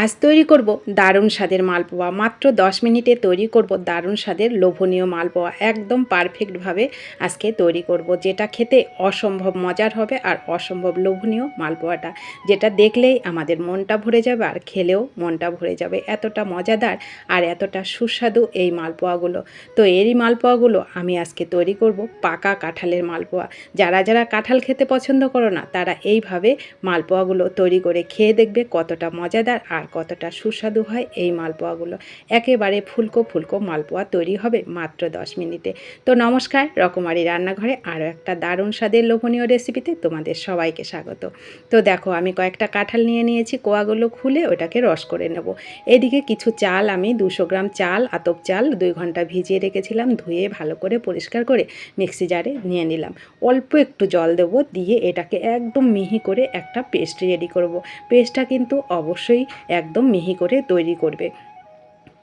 আজ তৈরি করব দারুণ স্বাদের মালপোয়া। মাত্র 10 মিনিটে তৈরি করব দারুণ স্বাদের লোভনীয় মালপোয়া। একদম পারফেক্টভাবে আজকে তৈরি করব, যেটা খেতে অসম্ভব মজার হবে আর অসম্ভব লোভনীয় মালপোয়াটা, যেটা দেখলেই আমাদের মনটা ভরে যাবে আর খেলেও মনটা ভরে যাবে। এতটা মজাদার আর এতটা সুস্বাদু এই মালপোয়াগুলো। তো এরই মালপোয়াগুলো আমি আজকে তৈরি করব পাকা কাঁঠালের মালপোয়া। যারা যারা কাঁঠাল খেতে পছন্দ করো না, তারা এইভাবে মালপোয়াগুলো তৈরি করে খেয়ে দেখবে কতটা মজাদার আর কতটা সুস্বাদু হয় এই মালপোয়াগুলো। একেবারে ফুলকো ফুলকো মালপোয়া তৈরি হবে মাত্র দশ মিনিটে। তো নমস্কার, রকমারি রান্নাঘরে আরও একটা দারুণ স্বাদের লোভনীয় রেসিপিতে তোমাদের সবাইকে স্বাগত। তো দেখো, আমি কয়েকটা কাঁঠাল নিয়ে নিয়েছি, কোয়াগুলো খুলে ওটাকে রস করে নেব। এদিকে কিছু চাল, আমি দুশো গ্রাম চাল, আতপ চাল দুই ঘণ্টা ভিজিয়ে রেখেছিলাম, ধুয়ে ভালো করে পরিষ্কার করে মিক্সি জারে নিয়ে নিলাম। অল্প একটু জল দেবো, দিয়ে এটাকে একদম মিহি করে একটা পেস্ট রেডি করব। পেস্টটা কিন্তু অবশ্যই একদম মিহি করে তৈরি করবে।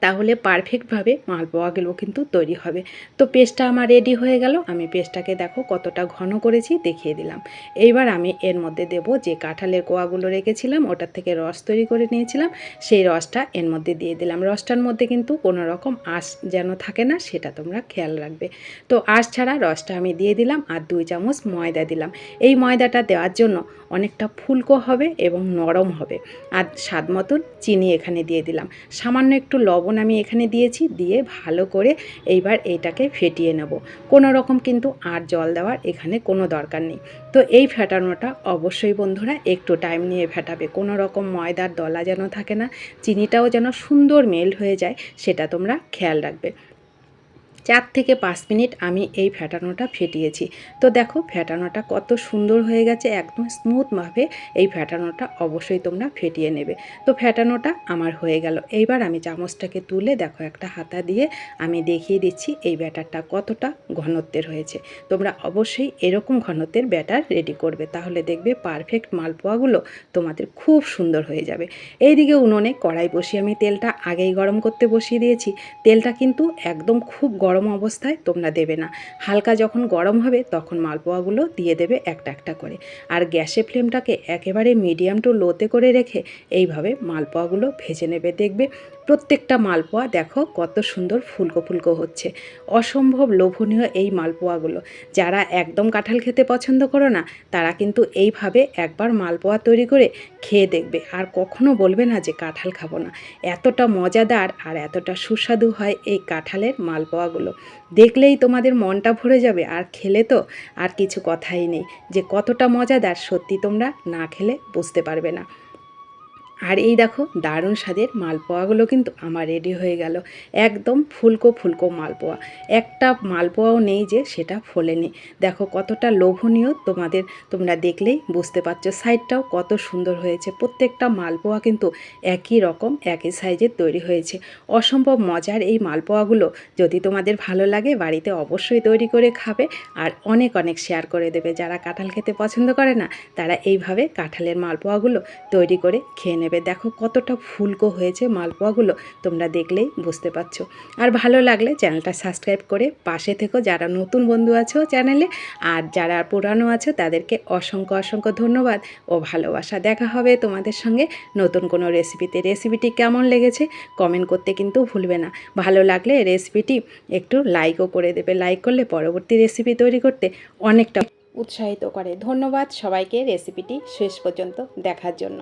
তাহলে পারফেক্টভাবে মালপোয়াগুলো কিন্তু তৈরি হবে। তো পেস্টটা আমার রেডি হয়ে গেল। আমি পেস্টটাকে দেখো কতটা ঘন করেছি দেখিয়ে দিলাম। এইবার আমি এর মধ্যে দেব যে কাঁঠালের কোয়াগুলো রেখেছিলাম, ওটার থেকে রস তৈরি করে নিয়েছিলাম। সেই রসটা এর মধ্যে দিয়ে দিলাম। রসটার মধ্যে কিন্তু কোনো রকম আঁশ যেন থাকে না, সেটা তোমরা খেয়াল রাখবে। তো আঁশ ছাড়া রসটা আমি দিয়ে দিলাম আর দুই চামচ ময়দা দিলাম। এই ময়দাটা দেওয়ার জন্য অনেকটা ফুলকো হবে এবং নরম হবে। আর স্বাদ মতন চিনি এখানে দিয়ে দিলাম। সামান্য একটু লবণ আমি এখানে দিয়েছি, দিয়ে ভালো করে এইবার এটাকে ফেটিয়ে নেব। কোনো রকম কিন্তু আর জল দেওয়ার এখানে কোনো দরকার নেই। তো এই ফেটানোটা অবশ্যই বন্ধুরা একটু টাইম নিয়ে ফেটাবে। কোনো রকম ময়দার দলা যেন থাকে না, চিনিটাও যেন সুন্দর মেল্ট হয়ে যায়, সেটা তোমরা খেয়াল রাখবে। চার থেকে পাঁচ মিনিট আমি এই ফ্যাটানোটা ফেটিয়েছি। তো দেখো ফ্যাটানোটা কত সুন্দর হয়ে গেছে, একদম স্মুথভাবে এই ফ্যাটানোটা অবশ্যই তোমরা ফেটিয়ে নেবে। তো ফ্যাটানোটা আমার হয়ে গেল। এইবার আমি চামচটাকে তুলে দেখো একটা হাতা দিয়ে আমি দেখিয়ে দিচ্ছি এই ব্যাটারটা কতটা ঘনত্বের হয়েছে। তোমরা অবশ্যই এরকম ঘনত্বের ব্যাটার রেডি করবে, তাহলে দেখবে পারফেক্ট মালপোয়াগুলো তোমাদের খুব সুন্দর হয়ে যাবে। এইদিকে উনুনে কড়াই বসিয়ে আমি তেলটা আগেই গরম করতে বসিয়ে দিয়েছি। তেলটা কিন্তু একদম খুব গরম গরম অবস্থায় তোমরা দেবে না। হালকা যখন গরম হবে, তখন মালপোয়াগুলো দিয়ে দেবে একটা একটা করে। আর গ্যাসের ফ্লেমটাকে একেবারে মিডিয়াম টু লোতে করে রেখে এইভাবে মালপোয়াগুলো ভেজে নেবে। দেখবে প্রত্যেকটা মালপোয়া দেখো কত সুন্দর ফুলকো ফুলকো হচ্ছে। অসম্ভব লোভনীয় এই মালপোয়াগুলো। যারা একদম কাঁঠাল খেতে পছন্দ করো না, তারা কিন্তু এইভাবে একবার মালপোয়া তৈরি করে খেয়ে দেখবে। আর কখনো বলবে না যে কাঁঠাল খাব না। এতটা মজাদার আর এতটা সুস্বাদু হয় এই কাঁঠালের মালপোয়াগুলো। দেখলেই তোমাদের মনটা ভরে যাবে, আর খেলে তো আর কিছু কথাই নেই। যে কতটা মজাদার, সত্যি তোমরা না খেলে বুঝতে পারবে না। আর এই দেখো দারুণ স্বাদের মালপোয়াগুলো কিন্তু আমার রেডি হয়ে গেল। একদম ফুলকো ফুলকো মালপোয়া। একটা মালপোয়াও নেই যে সেটা ফোলেনি। দেখো কতটা লোভনীয় তোমাদের, তোমরা দেখলেই বুঝতে পারছ। সাইডটাও কত সুন্দর হয়েছে। প্রত্যেকটা মালপোয়া কিন্তু একই রকম, একই সাইজের তৈরি হয়েছে। অসম্ভব মজার এই মালপোয়াগুলো। যদি তোমাদের ভালো লাগে বাড়িতে অবশ্যই তৈরি করে খাবে আর অনেক অনেক শেয়ার করে দেবে। যারা কাঁঠাল খেতে পছন্দ করে না, তারা এইভাবে কাঁঠালের মালপোয়াগুলো তৈরি করে খেয়ে নেবে। নেবে। দেখো কতটা ফুলকো হয়েছে মালপোয়াগুলো, তোমরা দেখলেই বুঝতে পারছ। আর ভালো লাগলে চ্যানেলটা সাবস্ক্রাইব করে পাশে থেকো যারা নতুন বন্ধু আছো চ্যানেলে, আর যারা পুরানো আছো তাদেরকে অসংখ্য অসংখ্য ধন্যবাদ ও ভালোবাসা। দেখা হবে তোমাদের সঙ্গে নতুন কোনো রেসিপিতে। রেসিপিটি কেমন লেগেছে কমেন্ট করতে কিন্তু ভুলবে না। ভালো লাগলে রেসিপিটি একটু লাইকও করে দেবে। লাইক করলে পরবর্তী রেসিপি তৈরি করতে অনেকটা উৎসাহিত করে। ধন্যবাদ সবাইকে রেসিপিটি শেষ পর্যন্ত দেখার জন্য।